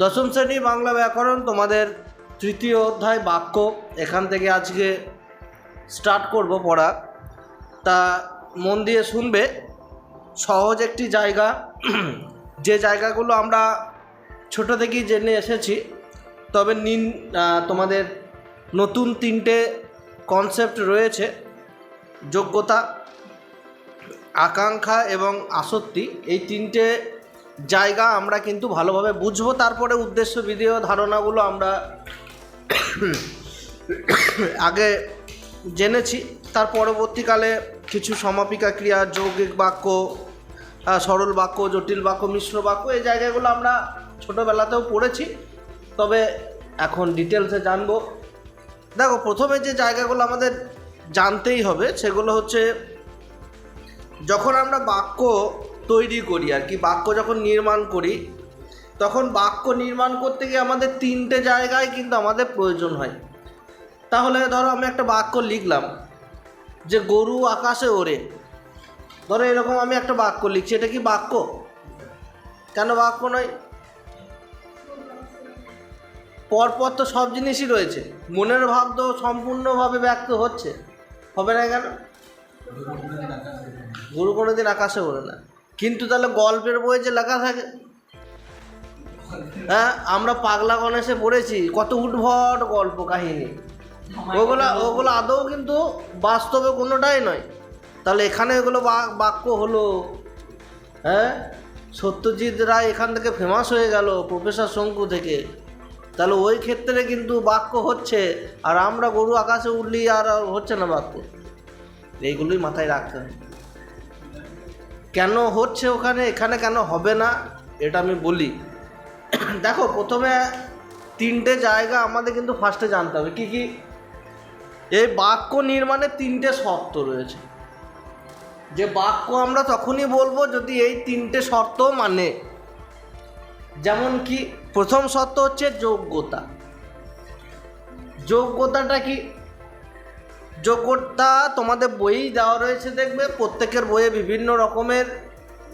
দশম শ্রেণি বাংলা ব্যাকরণ, তোমাদের তৃতীয় অধ্যায় বাক্য। এখান থেকে আজকে স্টার্ট করব পড়া। তা মন দিয়ে শুনবে, সহজ একটি জায়গা। যে জায়গাগুলো আমরা ছোট থেকেই জেনে এসেছি, তবে নিন তোমাদের নতুন তিনটে কনসেপ্ট রয়েছে। যোগ্যতা, আকাঙ্ক্ষা এবং আসক্তি। এই তিনটে জায়গা আমরা কিন্তু ভালোভাবে বুঝব, তারপরে উদ্দেশ্য, বিধেয় ধারণাগুলো আমরা আগে জেনেছি। তার পরবর্তীকালে কিছু সমাপিকা ক্রিয়া, যৌগিক বাক্য সরল বাক্য, জটিল বাক্য, মিশ্র বাক্য, এই জায়গাগুলো আমরা ছোটোবেলাতেও পড়েছি। তবে এখন ডিটেলসে জানব। দেখো, প্রথমে যে জায়গাগুলো আমাদের জানতেই হবে, সেগুলো হচ্ছে, যখন আমরা বাক্য তৈরি করি আর কি, বাক্য যখন নির্মাণ করি, তখন বাক্য নির্মাণ করতে গিয়ে আমাদের তিনটে জায়গায় কিন্তু আমাদের প্রয়োজন হয়। তাহলে ধরো আমি একটা বাক্য লিখলাম, যে গরু আকাশে ওড়ে। ধরো এরকম আমি একটা বাক্য লিখছি, এটা কি বাক্য? কেন বাক্য নয়? পরপর তো সব জিনিসই রয়েছে, মনের ভাব তো সম্পূর্ণভাবে ব্যক্ত হচ্ছে, হবে না কেন? গরু কোনোদিন আকাশে ওড়ে না। কিন্তু তাহলে গল্পের বই যে লেখা থাকে হ্যাঁ আমরা পাগলা গণেশে পড়েছি, কত উদ্ভট গল্প কাহিনী। ওগুলো ওগুলো আদৌ কিন্তু বাস্তবে কোনোটাই নয়। তাহলে এখানে এগুলো বাক্য হলো হ্যাঁ সত্যজিৎ রায় এখান থেকে ফেমাস হয়ে গেল প্রফেসর শঙ্কু থেকে। তাহলে ওই ক্ষেত্রে কিন্তু বাক্য হচ্ছে, আর আমরা গরু আকাশে উঠলি আর হচ্ছে না বাক্য। এইগুলোই মাথায় রাখতে হবে। কেন হচ্ছে ওখানে, এখানে কেন হবে না, এটা আমি বলি। দেখো, প্রথমে তিনটে জায়গা আমাদের কিন্তু ফার্স্টে জানতে হবে। কী কী? এই বাক্য নির্মাণে তিনটে শর্ত রয়েছে। যে বাক্য আমরা তখনই বলব যদি এই তিনটে শর্ত মানে। যেমন কি, প্রথম শর্ত হচ্ছে যোগ্যতা। যোগ্যতাটা কি? যোগ্যতা তোমাদের বইই দেওয়া রয়েছে দেখবে, প্রত্যেকের বইয়ে বিভিন্ন রকমের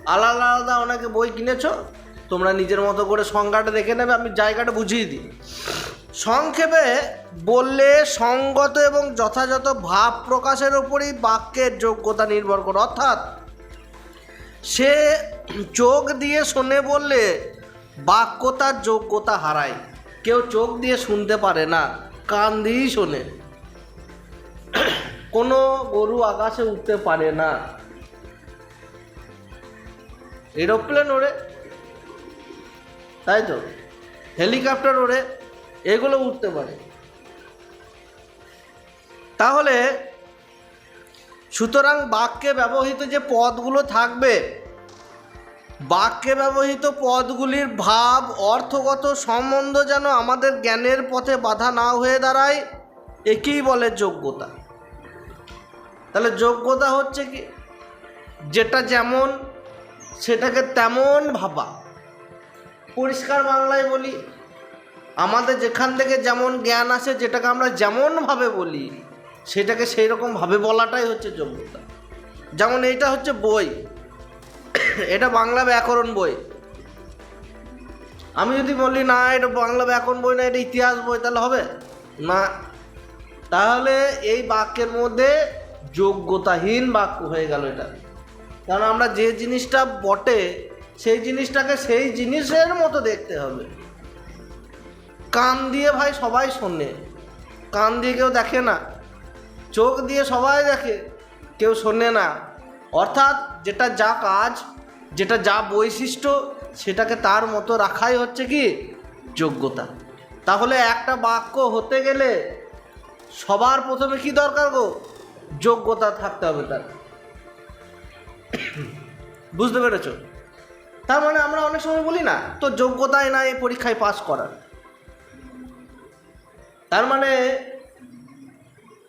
আলাদা আলাদা অনেকে বই কিনেছো, তোমরা নিজের মতো করে সংজ্ঞাটা দেখে নেবে, আমি জায়গাটা বুঝিয়ে দিই। সংক্ষেপে বললে সঙ্গত এবং যথাযথ ভাব প্রকাশের উপরই বাক্যের যোগ্যতা নির্ভর করে। অর্থাৎ, সে চোখ দিয়ে শুনে বললে বাক্য তার যোগ্যতা হারায়। কেউ চোখ দিয়ে শুনতে পারে না, কান দিয়েই শোনে। কোনো গরু আকাশে উঠতে পারে না। এরোপ্লেন ওড়ে। তাই তো? হেলিকপ্টার ওড়ে। এগুলো উঠতে পারে। তাহলে সুতরাং বাক্যে ব্যবহৃত যে পদগুলো থাকবে বাক্যে ব্যবহৃত পদগুলির ভাব, অর্থগত সম্বন্ধ যেন আমাদের জ্ঞানের পথে বাধা না হয়ে দাঁড়ায়, একেই বলে যোগ্যতা। তাহলে যোগ্যতা হচ্ছে কি? যেটা যেমন, সেটাকে তেমন ভাবা। পরিষ্কার বাংলায় বলি, আমাদের যেখান থেকে যেমন জ্ঞান আসে, যেটাকে আমরা যেমনভাবে বলি, সেটাকে সেই রকমভাবে বলাটাই হচ্ছে যোগ্যতা। যেমন এইটা হচ্ছে বই। এটা বাংলা ব্যাকরণ বই। আমি যদি বলি, না, এটা বাংলা ব্যাকরণ বই না, এটা ইতিহাস বই, তাহলে হবে? না। তাহলে এই বাক্যের মধ্যে যোগ্যতাহীন বাক্য হয়ে গেল এটা। কারণ আমরা যে জিনিসটা বটে, সেই জিনিসটাকে সেই জিনিসের মতো দেখতে হবে। কান দিয়ে ভাই সবাই শোনে। কান দিয়ে কেউ দেখে না। চোখ দিয়ে সবাই দেখে, কেউ শোনে না। অর্থাৎ যেটা যা কাজ, যেটা যা বৈশিষ্ট্য, সেটাকে তার মতো রাখাই হচ্ছে কি? যোগ্যতা। তাহলে একটা বাক্য হতে গেলে সবার প্রথমে কি দরকার গো? যোগ্যতা থাকতে হবে তার। বুঝতে পেরেছ? তার মানে আমরা অনেক সময় বলি না, তো যোগ্যতাই এই পরীক্ষায় পাস করার। তার মানে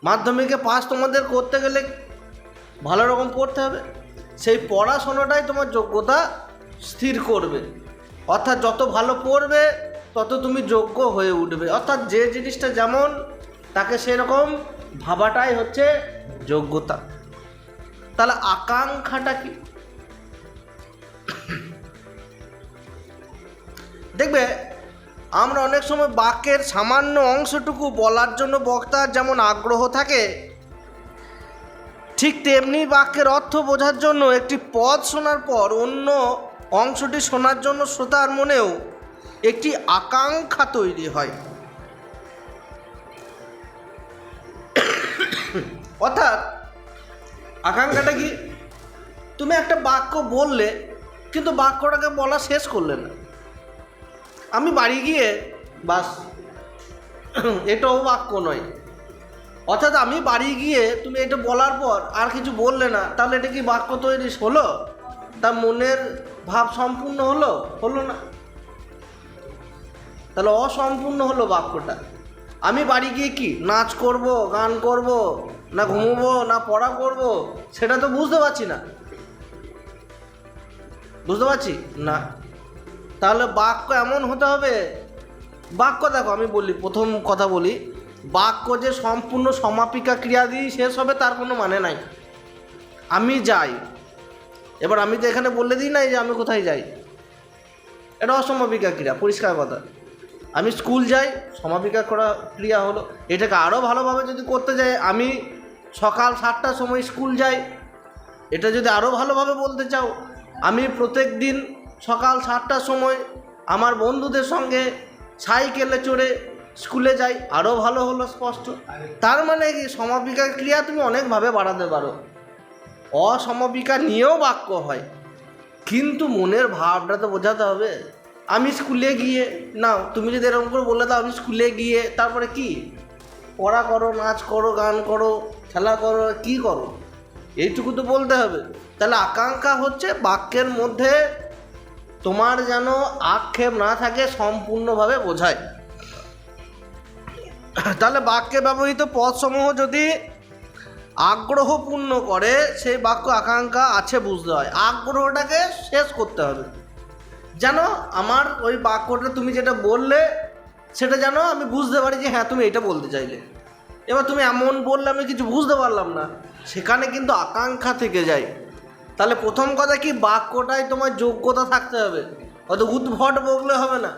মাধ্যমিকে পাস তোমাদের করতে গেলে ভালো রকম পড়তে হবে। সেই পড়াশোনাটাই তোমার যোগ্যতা স্থির করবে। অর্থাৎ যত ভালো পড়বে, তত তুমি যোগ্য হয়ে উঠবে। অর্থাৎ যে জিনিসটা যেমন, তাকে সেরকম ভাবাটাই হচ্ছে যোগ্যতা। তাহলে আকাঙ্ক্ষাটা কি? দেখবে, আমরা অনেক সময় বাক্যের সামান্য অংশটুকু বলার জন্য বক্তার যেমন আগ্রহ থাকে, ঠিক তেমনি বাক্যের অর্থ বোঝার জন্য একটি পদ শোনার পর অন্য অংশটি শোনার জন্য শ্রোতার মনেও একটি আকাঙ্ক্ষা তৈরি হয়। অর্থাৎ আকাঙ্ক্ষাটা কি? তুমি একটা বাক্য বললে, কিন্তু বাক্যটাকে বলা শেষ করলে না। আমি বাড়ি গিয়ে, বাস, এটাও বাক্য নয়। অর্থাৎ আমি বাড়ি গিয়ে তুমি এটা বলার পর আর কিছু বললে না, তাহলে এটা কি বাক্য তৈরি হলো? তার মনের ভাব সম্পূর্ণ হলো? হলো না। তাহলে অসম্পূর্ণ হলো বাক্যটা। আমি বাড়ি গিয়ে কি নাচ করব, গান করব, না ঘুমবো, না পড়া করব? সেটা তো বুঝতে পারছি না। বুঝতে পারছি? না। তাহলে বাক্য এমন হতে হবে, বাক্য দেখো, আমি বলি, প্রথম কথা বলি, বাক্য যে সম্পূর্ণ সমাপিকা ক্রিয়া দিয়ে শেষ হবে, তার কোনো মানে নাই। আমি যাই। এবার আমি তো এখানে বলে দিই নাই যে আমি কোথায় যাই। এটা অসমাপিকা ক্রিয়া, পরিষ্কার কথা। আমি স্কুল যাই, সমাপিকা করা ক্রিয়া হলো। এটাকে আরও ভালোভাবে যদি করতে যাই, আমি সকাল সাতটার সময় স্কুল যাই, এটা যদি আরও ভালোভাবে বলতে চাও, আমি প্রত্যেক দিন সকাল সাতটার সময় আমার বন্ধুদের সঙ্গে সাইকেলে চড়ে স্কুলে যাই আরও ভালো হলো স্পষ্ট। তার মানে কি, সমাপিকা ক্রিয়া তুমি অনেকভাবে বাড়াতে পারো। অসমাপিকা নিয়েও বাক্য হয়, কিন্তু মনের ভাবটা তো বোঝাতে হবে। আমি স্কুলে গিয়ে, না, তুমি যদি এরকম করে বললে দাও, আমি স্কুলে গিয়ে, তারপরে কি? পড়া করো, নাচ করো, গান করো, খেলা করো, কি করো? এইটুকু তো বলতে হবে। তাহলে আকাঙ্ক্ষা হচ্ছে বাক্যের মধ্যে তোমার যেন আক্ষেপ না থাকে, সম্পূর্ণভাবে বোঝায়। তাহলে বাক্যে ব্যবহৃত পদসমূহ যদি আগ্রহপূর্ণ করে, সেই বাক্য আকাঙ্ক্ষা আছে বুঝতে হয়। আগ্রহটাকে শেষ করতে হবে। যেন আমার ওই বাক্যটা তুমি যেটা বললে সেটা যেন আমি বুঝতে পারি যে হ্যাঁ তুমি এটা বলতে চাইলে। এবার তুমি এমন বললে আমি কিছু বুঝতে পারলাম না। সেখানে কিন্তু আকাঙ্ক্ষা থেকে যায়। তাহলে প্রথম কথা কি বাক্যটায় তোমার যোগ্যতা থাকতে হবে। হয়তো উদ্ভট বললে হবে না।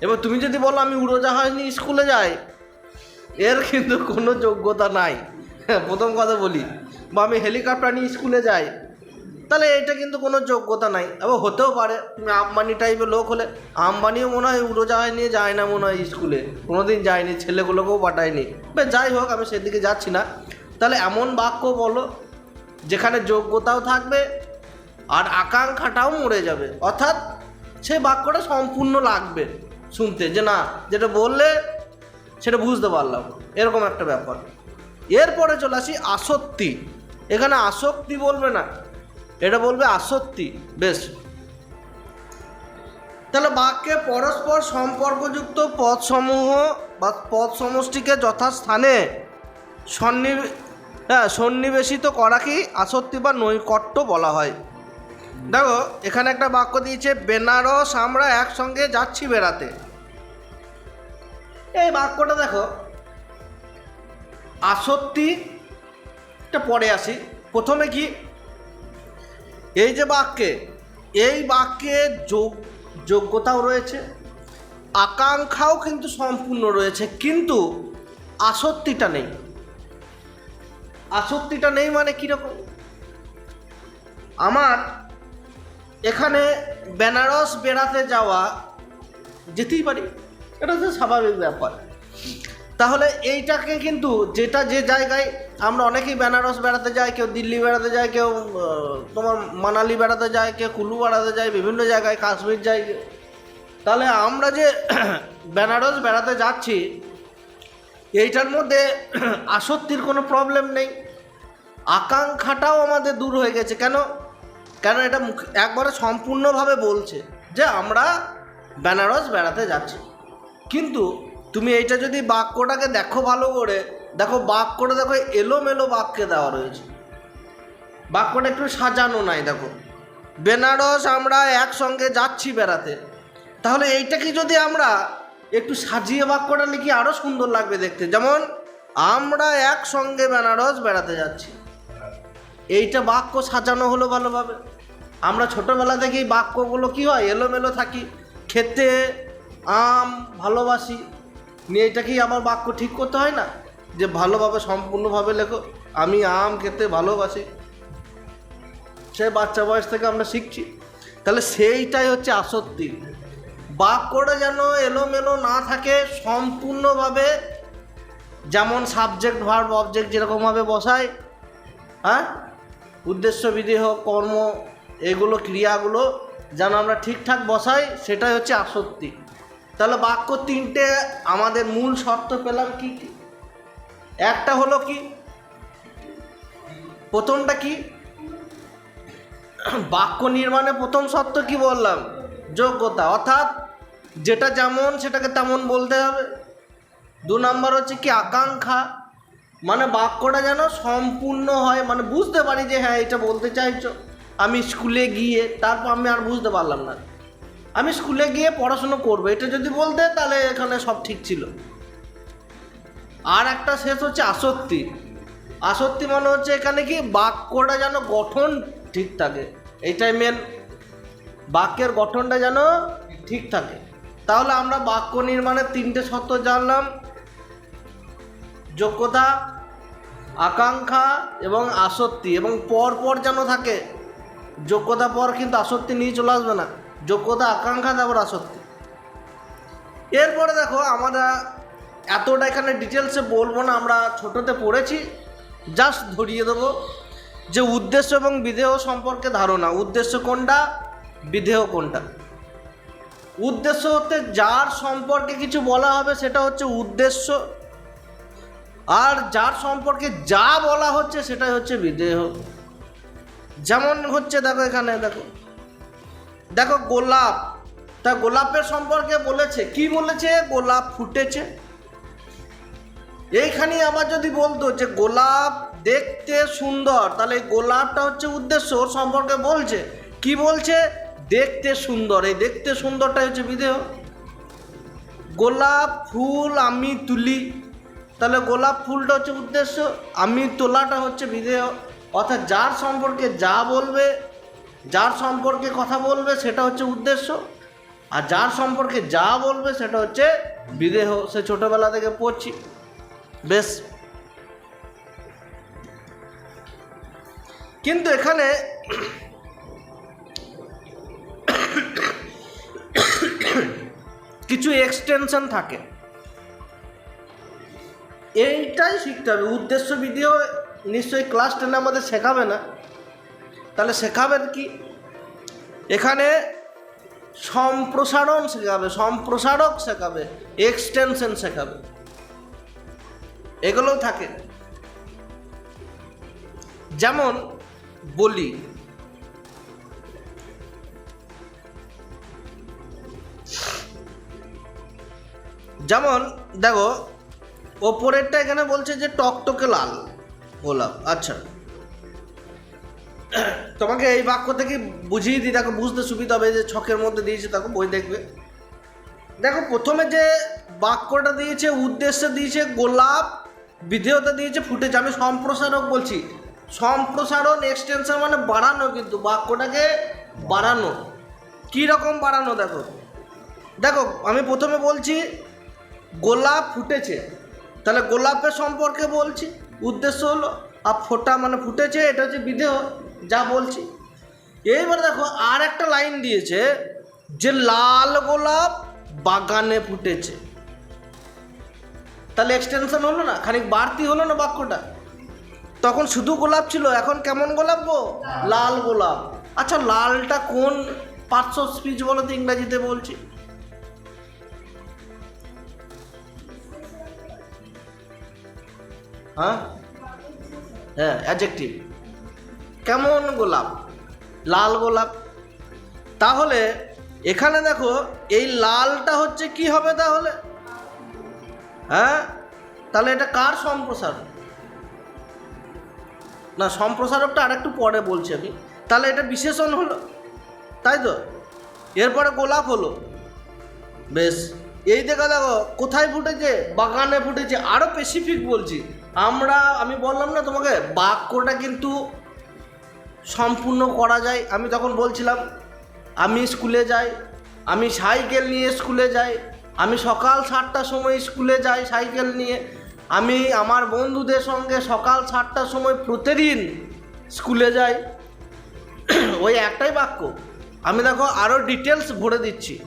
এবার তুমি যদি বলো আমি উড়োজাহাজ নিয়ে স্কুলে যাই এর কিন্তু কোনো যোগ্যতা নাই। হ্যাঁ, প্রথম কথা বলি। বা আমি হেলিকপ্টার নিয়ে স্কুলে যাই। তাহলে এটা কিন্তু কোনো যোগ্যতা নাই। এবার হতেও পারে আম্বানি টাইপের লোক হলে, আম্বানিও মনে হয় উড়োজাহাজ নিয়ে যায় না মনে হয় স্কুলে কোনোদিন যায়নি, ছেলেগুলোকেও পাঠায়নি। যাই হোক, আমি সেদিকে যাচ্ছি না। তাহলে এমন বাক্য বলো, যেখানে যোগ্যতাও থাকবে আর আকাঙ্ক্ষাটাও মরে যাবে। অর্থাৎ সে বাক্যটা সম্পূর্ণ লাগবে শুনতে, যে না, যেটা বললে সেটা বুঝতে পারলাম। এরকম একটা ব্যাপার। এরপরে চলে আসি আসক্তি। এখানে আসক্তি বলবে না। এটা বলবে আসক্তি, বেশ। তাহলে বাক্যে পরস্পর সম্পর্কযুক্ত পদসমূহ বা পদ সমষ্টিকে যথাস্থানে সন্নি হ্যাঁ সন্নিবেশিত করাকেই আসক্তি বা নৈকট্য বলা হয়। দেখো, এখানে একটা বাক্য দিয়েছে, বেনারস, আমরা একসঙ্গে যাচ্ছি বেড়াতে। এই বাক্যটা দেখো। আসক্তি এটা পরে আসি। প্রথমে কি? এই যে বাক্যে, এই বাক্যে যোগ, যোগ্যতাও রয়েছে, আকাঙ্ক্ষাও কিন্তু সম্পূর্ণ রয়েছে, কিন্তু আসক্তিটা নেই। আসক্তিটা নেই মানে কীরকম আমার এখানে বেনারস বেড়াতে যাওয়া যেতেই পারি, এটা তো স্বাভাবিক ব্যাপার। তাহলে এইটাকে কিন্তু যেটা যে জায়গায় আমরা অনেকেই বেনারস বেড়াতে যাই, কেউ দিল্লি বেড়াতে যায়, কেউ তোমার মানালি বেড়াতে যায়, কেউ কুলু বেড়াতে যায়, বিভিন্ন জায়গায় কাশ্মীর যাই। তাহলে আমরা যে বেনারস বেড়াতে যাচ্ছি, এইটার মধ্যে আসক্তির কোনো প্রবলেম নেই। আকাঙ্ক্ষাটাও আমাদের দূর হয়ে গেছে। কেন? কেন এটা একবারে সম্পূর্ণভাবে বলছে যে আমরা বেনারস বেড়াতে যাচ্ছি। কিন্তু তুমি এইটা যদি বাক্যটাকে দেখো ভালো করে, দেখো বাক্যটা দেখো এলোমেলো বাক্যে দেওয়া রয়েছে। বাক্যটা একটু সাজানো নাই, দেখো। বেনারস আমরা একসঙ্গে যাচ্ছি বেড়াতে। তাহলে এইটাকে যদি আমরা একটু সাজিয়ে বাক্যটা লিখি আরও সুন্দর লাগবে দেখতে। যেমন, আমরা একসঙ্গে বেনারস বেড়াতে যাচ্ছি। এইটা বাক্য সাজানো হলো ভালোভাবে। আমরা ছোটোবেলা থেকেই বাক্যগুলো কী হয়, এলোমেলো থাকি। খেতে, আম, ভালোবাসি। নিয়ে এটাকেই আমার বাক্য ঠিক করতে হয় না? যে ভালোভাবে, সম্পূর্ণভাবে লেখো, আমি আম খেতে ভালোবাসি। সে বাচ্চা বয়স থেকে আমরা শিখছি। তাহলে সেইটাই হচ্ছে আসক্তি। বাক্যটা যেন এলোমেলো না থাকে, সম্পূর্ণভাবে যেমন সাবজেক্ট ভার্ব অবজেক্ট যেরকমভাবে বসায় হ্যাঁ? উদ্দেশ্য বিদেহ কর্ম, এগুলো, ক্রিয়াগুলো যেন আমরা ঠিকঠাক বসাই, সেটাই হচ্ছে আসক্তি। তাহলে বাক্য তিনটে আমাদের মূল শর্ত পেলাম কি কি? একটা হলো কি? প্রথমটা কি? বাক্য নির্মাণে প্রথম শর্ত কি বললাম? যোগ্যতা। অর্থাৎ যেটা যেমন সেটাকে তেমন বলতে হবে। দু নম্বর হচ্ছে কি? আকাঙ্ক্ষা। মানে বাক্যটা যেন সম্পূর্ণ হয়। মানে বুঝতে পারি যে হ্যাঁ এটা বলতে চাইছো। আমি স্কুলে গিয়ে, তারপর আমি আর বুঝতে পারলাম না। আমি স্কুলে গিয়ে পড়াশুনো করব, এটা যদি বলতে তাহলে এখানে সব ঠিক ছিল। আর একটা শেষ হচ্ছে আসত্তি আসত্তি মানে হচ্ছে এখানে কি বাক্যটা যেন গঠন ঠিক থাকে, এইটাই মেন বাক্যের গঠনটা যেন ঠিক থাকে। তাহলে আমরা বাক্য নির্মাণের তিনটে শর্ত জানলাম। যোগ্যতা, আকাঙ্ক্ষা এবং আসত্তি এবং পর পর যেন থাকে। যোগ্যতা পর কিন্তু আসত্তি নিয়ে চলে আসবে না। যোগ্যতা, আকাঙ্ক্ষা, তারপর আসক্তি। এরপরে দেখো, আমরা এতটা এখানে ডিটেলসে বলব না, আমরা ছোটোতে পড়েছি। জাস্ট ধরিয়ে দেবো যে উদ্দেশ্য এবং বিধেয় সম্পর্কে ধারণা। উদ্দেশ্য কোনটা? বিধেয় কোনটা? উদ্দেশ্য হতে যার সম্পর্কে কিছু বলা হবে, সেটা হচ্ছে উদ্দেশ্য। আর যার সম্পর্কে যা বলা হচ্ছে, সেটাই হচ্ছে বিদেহ যেমন হচ্ছে, দেখো এখানে, দেখো। দেখো গোলাপ, তা গোলাপের সম্পর্কে বলেছে। কি বলেছে? গোলাপ ফুটেছে। এইখানে আমার যদি বলতো যে গোলাপ দেখতে সুন্দর, তাহলে গোলাপটা হচ্ছে উদ্দেশ্য, ওর সম্পর্কে বলছে। কি বলছে? দেখতে সুন্দর। এই দেখতে সুন্দরটাই হচ্ছে বিদেহ। গোলাপ ফুল আমি তুলি। তাহলে গোলাপ ফুলটা হচ্ছে উদ্দেশ্য, আমি তোলাটা হচ্ছে বিদেহ। অর্থাৎ যার সম্পর্কে যা বলবে যার সম্পর্কে কথা বলবে সেটা হচ্ছে উদ্দেশ্য, আর যার সম্পর্কে যা বলবে সেটা হচ্ছে বিদেহ। সে ছোটোবেলা থেকে পড়ছি। বেশ। কিন্তু এখানে কিছু এক্সটেনশন থাকে। এইটাই শিখতে হবে। উদ্দেশ্য বিধিও নিশ্চয়ই ক্লাস টেনে আমাদের শেখাবে না। তাহলে শেখাবেন কি? এখানে সম্প্রসারণ শেখাবে, সম্প্রসারক শেখাবে এক্সটেনশন শেখাবে। এগুলোও থাকে। যেমন বলি, যেমন দেখো, ওপরেরটা এখানে বলছে যে টকটকে লাল, গোলাপ আচ্ছা। তোমাকে এই বাক্য থেকে বুঝিয়ে দিই, দেখো বুঝতে সুবিধা হবে যে ছকের মধ্যে দিয়েছে দেখো বই দেখবে। দেখো, প্রথমে যে বাক্যটা দিয়েছে, উদ্দেশ্য দিয়েছে গোলাপ, বিধেয়তা দিয়েছে ফুটেছে আমি সম্প্রসারক বলছি। সম্প্রসারণ এক্সটেনশন মানে বাড়ানো কিন্তু, বাক্যটাকে বাড়ানো। রকম বাড়ানো, দেখো। দেখো, আমি প্রথমে বলছি, গোলাপ ফুটেছে। তাহলে গোলাপের সম্পর্কে বলছি, উদ্দেশ্য হলো, আর ফোটা মানে ফুটেছে, এটা হচ্ছে বিদেহ যা বলছি। এইবার দেখো আর একটা লাইন দিয়েছে যে লাল গোলাপ বাগানে ফুটেছে। তাহলে এক্সটেনশন হলো না? খানিক বাড়তি হলো না বাক্যটা? তখন শুধু গোলাপ ছিল এখন কেমন গোলাপ গো? লাল। গোলাপ। আচ্ছা লালটা কোন পার্টস অফ স্পিচ বলো তো ইংরাজিতে বলছি? হ্যাঁ? হ্যাঁ অ্যাডজেক্টিভ কেমন গোলাপ? লাল গোলাপ। তাহলে এখানে দেখো, এই লালটা হচ্ছে কি হবে তাহলে? হ্যাঁ? তাহলে এটা কার সম্প্রসারণ? না সম্প্রসারকটা আরেকটু পরে বলছি আমি। তাহলে এটা বিশেষণ হলো। তাই তো? এরপরে গোলাপ হলো। বেশ। এই দেখা, দেখো, কোথায় ফুটেছে? বাগানে ফুটেছে। আরও স্পেসিফিক বলছি। আমরা, আমি বললাম না তোমাকে, বাক্যটা কিন্তু সম্পূর্ণ করা যায়। আমি তখন বলছিলাম, আমি স্কুলে যাই, আমি সাইকেল নিয়ে স্কুলে যাই, আমি সকাল সাতটার সময় স্কুলে যাই সাইকেল নিয়ে, আমি আমার বন্ধুদের সঙ্গে সকাল সাতটার সময় প্রতিদিন স্কুলে যাই। ওই একটাই বাক্য। আমি দেখো আরও ডিটেলস ভরে দিচ্ছি।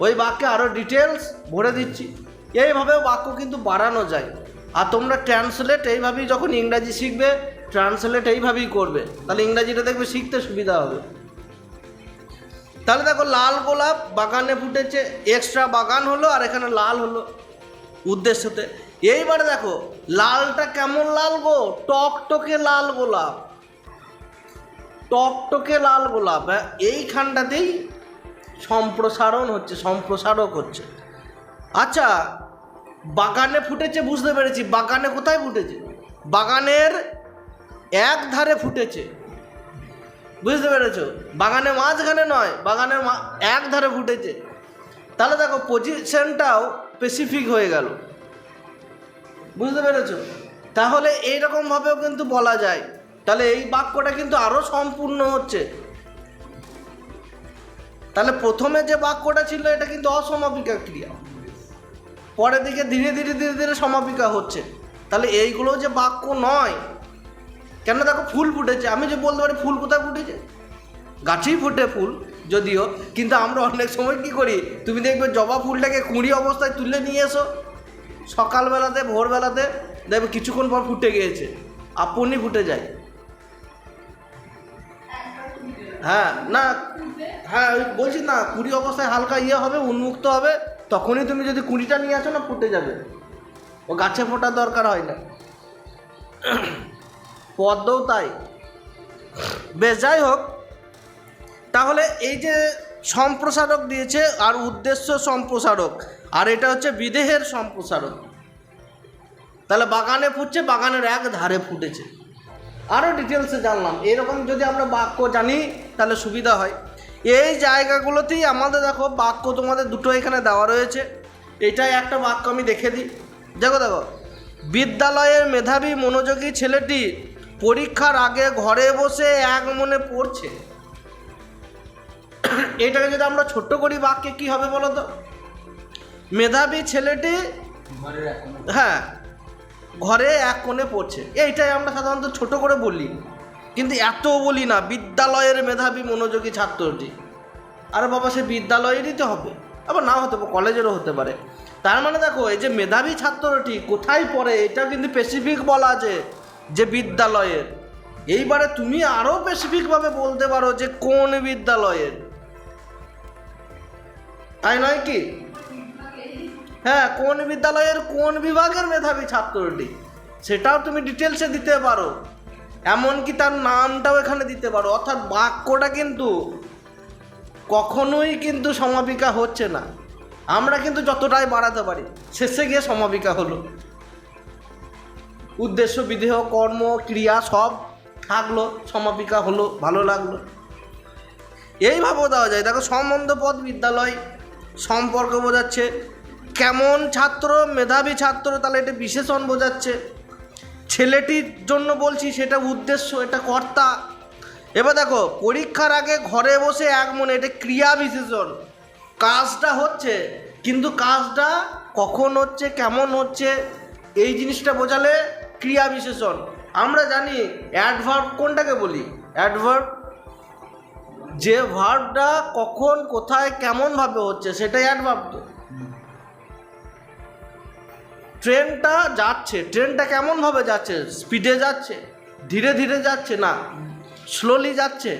ওই বাক্যে আরও ডিটেলস ভরে দিচ্ছি। এইভাবেও বাক্য কিন্তু বাড়ানো যায়। আর তোমরা ট্রান্সলেট এইভাবেই যখন ইংরাজি শিখবে ট্রান্সলেট এইভাবেই করবে। তাহলে ইংরাজিটা দেখবে শিখতে সুবিধা হবে। তাহলে দেখো লাল গোলাপ বাগানে ফুটেছে এক্সট্রা বাগান হলো আর এখানে লাল হলো উদ্দেশ্যতে। এইবারে দেখো, লালটা কেমন লাল গো? টকটকে লাল গোলাপ। টকটকে লাল গোলাপ হ্যাঁ এইখানটাতেই সম্প্রসারণ হচ্ছে, সম্প্রসারক হচ্ছে। আচ্ছা বাগানে ফুটেছে, বুঝতে পেরেছি। বাগানে কোথায় ফুটেছে? বাগানের এক ধারে ফুটেছে। বুঝতে পেরেছ? বাগানে মাঝখানে নয় বাগানের এক ধারে ফুটেছে। তাহলে দেখো পজিশনটাও স্পেসিফিক হয়ে গেল। বুঝতে পেরেছ? তাহলে এইরকমভাবেও কিন্তু বলা যায়। তাহলে এই বাক্যটা কিন্তু আরও সম্পূর্ণ হচ্ছে। তাহলে প্রথমে যে বাক্যটা ছিল, এটা কিন্তু অসমাপিকা ক্রিয়া। পরের দিকে ধীরে ধীরে ধীরে ধীরে সমাপিকা হচ্ছে। তাহলে এইগুলো যে বাক্য নয় কেন দেখো ফুল ফুটেছে? আমি যে বলতে পারি ফুল কোথায় ফুটেছে? গাছেই ফুটে ফুল, যদিও, কিন্তু আমরা অনেক সময় কি করি? তুমি দেখবে জবা ফুলটাকে কুঁড়ি অবস্থায় তুলে নিয়ে এসো। সকালবেলাতে, ভোরবেলাতে, দেখবে কিছুক্ষণ পর ফুটে গিয়েছে। আপনি ফুটে যায়। হ্যাঁ না হ্যাঁ বলছি না, কুড়ি অবস্থায় হালকা ইয়ে হবে, উন্মুক্ত হবে, তখনই তুমি যদি কুড়িটা নিয়ে আসো না, ফুটে যাবে। ও গাছে ফোটার দরকার হয় না। পদ্মও তাই। বেশ, যাই হোক। তাহলে এই যে সম্প্রসারক দিয়েছে আর উদ্দেশ্য সম্প্রসারক, আর এটা হচ্ছে বিদেহের সম্প্রসারক। তাহলে বাগানে ফুটছে, বাগানের এক ধারে ফুটেছে। আরও ডিটেলসে জানলাম। এরকম যদি আমরা বাক্য জানি, তাহলে সুবিধা হয়। এই জায়গাগুলোতেই আমাদের দেখো, বাক্য তোমাদের দুটো এখানে দেওয়া রয়েছে। এটাই একটা বাক্য আমি দেখে দিই। দেখো দেখো। বিদ্যালয়ের মেধাবী, মনোযোগী ছেলেটি পরীক্ষার আগে ঘরে বসে এক মনে পড়ছে। এটাকে যদি আমরা ছোট্ট করি, বাক্যে কি হবে বলো তো? মেধাবী ছেলেটি হ্যাঁ ঘরে এক কোণে পড়ছে। এইটাই আমরা সাধারণত ছোট করে বলি। কিন্তু এত বলি না, বিদ্যালয়ের মেধাবী মনোযোগী ছাত্রটি। আরে বাবা, সে বিদ্যালয়েরই তো হবে। আবার না হতে পারে, কলেজেরও হতে পারে। তার মানে দেখো, এই যে মেধাবী ছাত্রটি কোথায় পড়ে, এটা কিন্তু স্পেসিফিক বলা আছে। যে বিদ্যালয়ের। এইবারে তুমি আরও স্পেসিফিকভাবে বলতে পারো যে কোন বিদ্যালয়ের। তাই নয় কি? হ্যাঁ কোন বিদ্যালয়ের কোন বিভাগের মেধাবী ছাত্রটি? সেটাও তুমি ডিটেলসে দিতে পারো। এমনকি তার নামটাও এখানে দিতে পারো। অর্থাৎ বাক্যটা কিন্তু কখনোই কিন্তু সমাপিকা হচ্ছে না। আমরা কিন্তু যতটাই বাড়াতে পারি, শেষে গিয়ে সমাপিকা হলো। উদ্দেশ্য বিদেহ কর্ম, ক্রিয়া সব থাকল, সমাপিকা হলো, ভালো লাগল। এইভাবেও দেওয়া যায়, দেখো সম্বন্ধ পদ বিদ্যালয় সম্পর্ক বোঝাচ্ছে, কেমন ছাত্র, মেধাবী ছাত্র, তাহলে এটা বিশেষণ বোঝাচ্ছে। ছেলেটির জন্য বলছি, সেটা উদ্দেশ্য, এটা কর্তা। এবার দেখো, পরীক্ষার আগে ঘরে বসে এক মনে, এটা ক্রিয়া বিশেষণ। কাজটা হচ্ছে, কিন্তু কাজটা কখন হচ্ছে, কেমন হচ্ছে, এই জিনিসটা বোঝালে ক্রিয়া বিশেষণ। আমরা জানি অ্যাডভার্ব কোনটাকে বলি? অ্যাডভার্ব যে ভার্বটা কখন, কোথায়, কেমনভাবে হচ্ছে, সেটাই অ্যাডভার্ব তো। ট্রেনটা যাচ্ছে, ট্রেনটা কেমনভাবে যাচ্ছে? স্পিডে যাচ্ছে, ধীরে ধীরে যাচ্ছে না? স্লোলি যাচ্ছে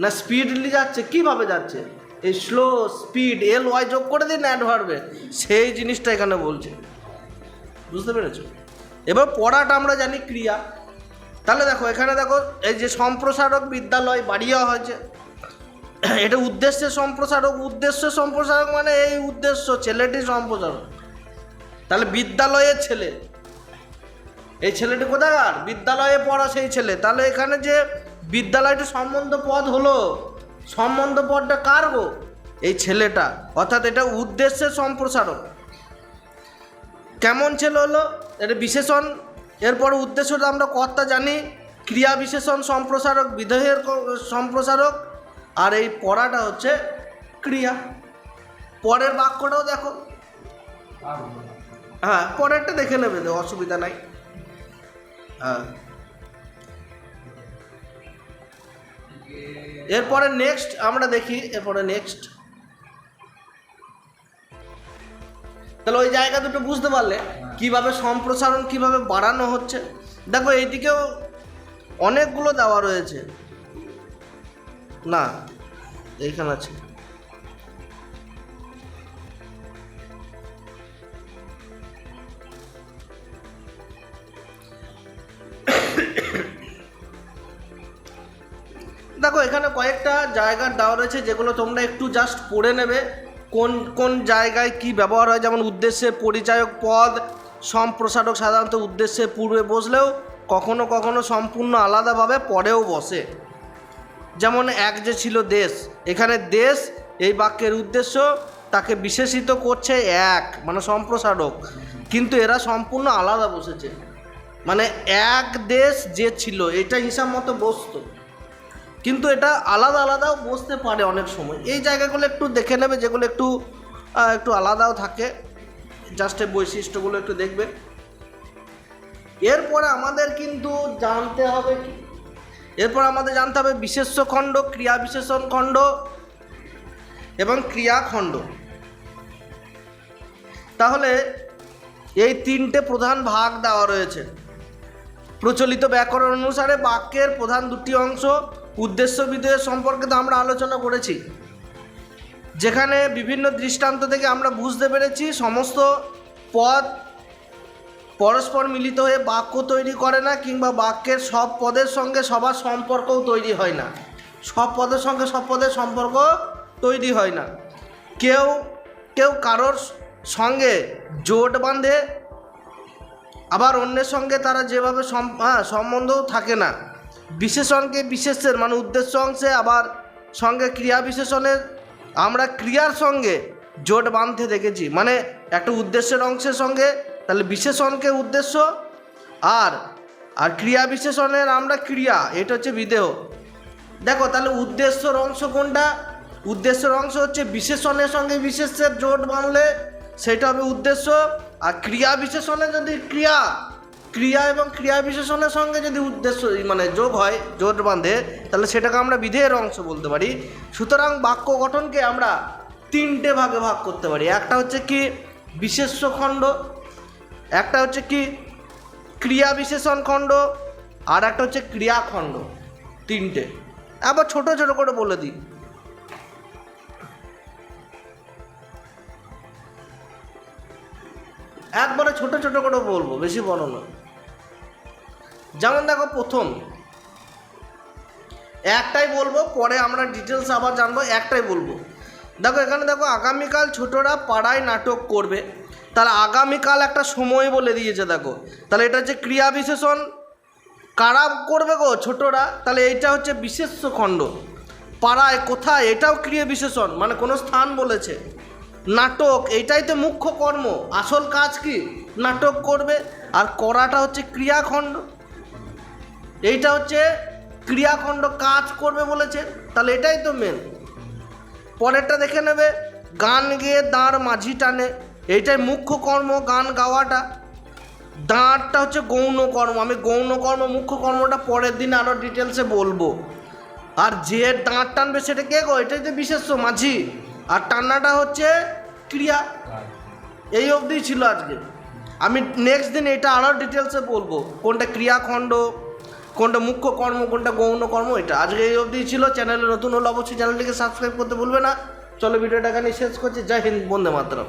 না স্পিডলি যাচ্ছে? কীভাবে যাচ্ছে? এই স্লো স্পিড এল ওয়াই যোগ করে দিন অ্যাডভার্বে সেই জিনিসটা এখানে বলছে। বুঝতে পেরেছ? এবার পড়াটা আমরা জানি ক্রিয়া। তাহলে দেখো, এখানে দেখো, এই যে সম্প্রসারক বিদ্যালয় বাড়িয়ে হয়েছে। এটা উদ্দেশ্যে সম্প্রসারক, উদ্দেশ্য সম্প্রসারক মানে এই উদ্দেশ্য, ছেলেটি সম্প্রসারক। তাহলে বিদ্যালয়ের ছেলে, এই ছেলেটি কোথাকার? বিদ্যালয়ে পড়া সেই ছেলে। তাহলে এখানে যে বিদ্যালয়টি সম্বন্ধ পদ হলো, সম্বন্ধ পদটা কার গো? এই ছেলেটা। অর্থাৎ এটা উদ্দেশ্যের সম্প্রসারক। কেমন ছেলে হলো? এটা বিশেষণ। এরপর উদ্দেশ্যটা আমরা কর্তা জানি, ক্রিয়া বিশেষণ সম্প্রসারক, বিধেয়ের সম্প্রসারক, আর এই পড়াটা হচ্ছে ক্রিয়া। পরের বাক্যটাও দেখো। হ্যাঁ পরেরটা দেখে নেবে অসুবিধা নাই। হ্যাঁ। এরপরে নেক্সট আমরা দেখি, এরপরে নেক্সট তাহলে ওই জায়গা দুটো বুঝতে পারলে কীভাবে সম্প্রসারণ কীভাবে বাড়ানো হচ্ছে। দেখো, এইদিকেও অনেকগুলো দেওয়া রয়েছে। না, এইখানে আছে। দেখো, এখানে কয়েকটা জায়গার দেওয়া রয়েছে যেগুলো তোমরা একটু জাস্ট পড়ে নেবে। কোন কোন জায়গায় কি ব্যবহার হয়? যেমন উদ্দেশ্যে পরিচায়ক পদ, সম্প্রসারক সাধারণত উদ্দেশ্যে পূর্বে বসলেও কখনো কখনো সম্পূর্ণ আলাদাভাবে পরেও বসে। যেমন এক যে ছিল দেশ, এখানে দেশ এই বাক্যের উদ্দেশ্য তাকে বিশেষিত করছে এক মানে সম্প্রসারক। কিন্তু এরা সম্পূর্ণ আলাদা বসেছে। মানে এক দেশ যে ছিল, এটা হিসাব মতো বসতো। কিন্তু এটা আলাদা আলাদাও বসতে পারে অনেক সময়। এই জায়গাগুলো একটু দেখে নেবে, যেগুলো একটু একটু আলাদাও থাকে। জাস্ট এই বৈশিষ্ট্যগুলো একটু দেখবে। এরপরে আমাদের কিন্তু জানতে হবে কি? এরপর আমাদের জানতে হবে বিশেষ্য খণ্ড, ক্রিয়া বিশেষণ খণ্ড এবং ক্রিয়া খণ্ড। তাহলে এই তিনটে প্রধান ভাগ দেওয়া রয়েছে। প্রচলিত ব্যাকরণ অনুসারে বাক্যের প্রধান দুটি অংশ উদ্দেশ্য বিধেয় সম্পর্কে তো আমরা আলোচনা করেছি। যেখানে বিভিন্ন দৃষ্টান্ত থেকে আমরা বুঝতে পেরেছি, সমস্ত পদ পরস্পর মিলিত হয়ে বাক্য তৈরি করে না, কিংবা বাক্যের সব পদের সঙ্গে সবার সম্পর্কও তৈরি হয় না। সব পদের সঙ্গে সব পদের সম্পর্ক তৈরি হয় না। কেউ কেউ কারোর সঙ্গে জোট বাঁধে, আবার অন্যের সঙ্গে তারা যেভাবে সম্বন্ধও থাকে না। বিশেষণকে বিশেষের মানে উদ্দেশ্য অংশে আবার সঙ্গে ক্রিয়া বিশেষণের। আমরা ক্রিয়ার সঙ্গে জোট বাঁধতে দেখেছি। মানে একটা উদ্দেশ্যের অংশের সঙ্গে, তাহলে বিশেষণকে উদ্দেশ্য আর আর ক্রিয়া বিশেষণের আমরা ক্রিয়া, এটা হচ্ছে বিদেহ। দেখো, তাহলে উদ্দেশ্যর অংশ কোনটা? উদ্দেশ্যের অংশ হচ্ছে বিশেষণের সঙ্গে বিশেষের জোট বাঁধলে সেটা হবে উদ্দেশ্য। আর ক্রিয়া বিশেষণে যদি ক্রিয়া ক্রিয়া এবং ক্রিয়া বিশেষণের সঙ্গে যদি উদ্দেশ্য মানে যোগ হয়, জোট বাঁধে, তাহলে সেটাকে আমরা বিধেয়ের অংশ বলতে পারি। সুতরাং বাক্য গঠনকে আমরা তিনটে ভাগে ভাগ করতে পারি। একটা হচ্ছে কি বিশেষ্য খণ্ড, একটা হচ্ছে কি ক্রিয়া বিশেষণ খণ্ড, আর একটা হচ্ছে ক্রিয়া খণ্ড, তিনটে। আবার ছোট ছোট করে বলে দিই। একবারে ছোট ছোট করে বলব, বেশি বড় না। যেমন দেখো প্রথম। একটাই বলব, পরে আমরা ডিটেলস আবার জানব, একটাই বলব। দেখো এখানে দেখো আগামীকাল ছোটরা পাড়ায় নাটক করবে। তাহলে আগামীকাল একটা সময় বলে দিয়েছে দেখো। তাহলে এটা হচ্ছে ক্রিয়া বিশেষণ। কারা করবে গো ছোটরা? তাহলে এইটা হচ্ছে বিশেষ্য খণ্ড। পাড়ায় কোথায়? এটাও ক্রিয়া বিশেষণ মানে কোনো স্থান বলেছে। নাটক, এইটাই তো মুখ্য কর্ম। আসল কাজ কি? নাটক করবে। আর করাটা হচ্ছে ক্রিয়াখণ্ড। এইটা হচ্ছে ক্রিয়াখণ্ড কাজ করবে বলেছে। তাহলে এটাই তো মেন পরেরটা দেখে নেবে, গান গেয়ে দাঁড় মাঝি টানে। এইটাই মুখ্য কর্ম গান গাওয়াটা। দাঁড়টা হচ্ছে গৌণ কর্ম। আমি গৌণ কর্ম, মুখ্য কর্মটা পরের দিন আরও ডিটেলসে বলব। আর যে দাঁড় টানবে সেটা কে গো? এটাই তো বিশেষ মাঝি। আর টান্নাটা হচ্ছে ক্রিয়া। এই অবধি ছিল আজকে। আমি নেক্সট দিন এটা আরও ডিটেলসে বলব। কোনটা ক্রিয়াখণ্ড কোনটা মুখ্য কর্ম, কোনটা গৌণ কর্ম, এটা আজকে এই অবধি ছিল। চ্যানেলে নতুন হলে অবশ্যই চ্যানেলটিকে সাবস্ক্রাইব করতে ভুলবে না। চলো ভিডিওটা এখানে শেষ করছি। জয় হিন্দ, বন্দে মাতরম।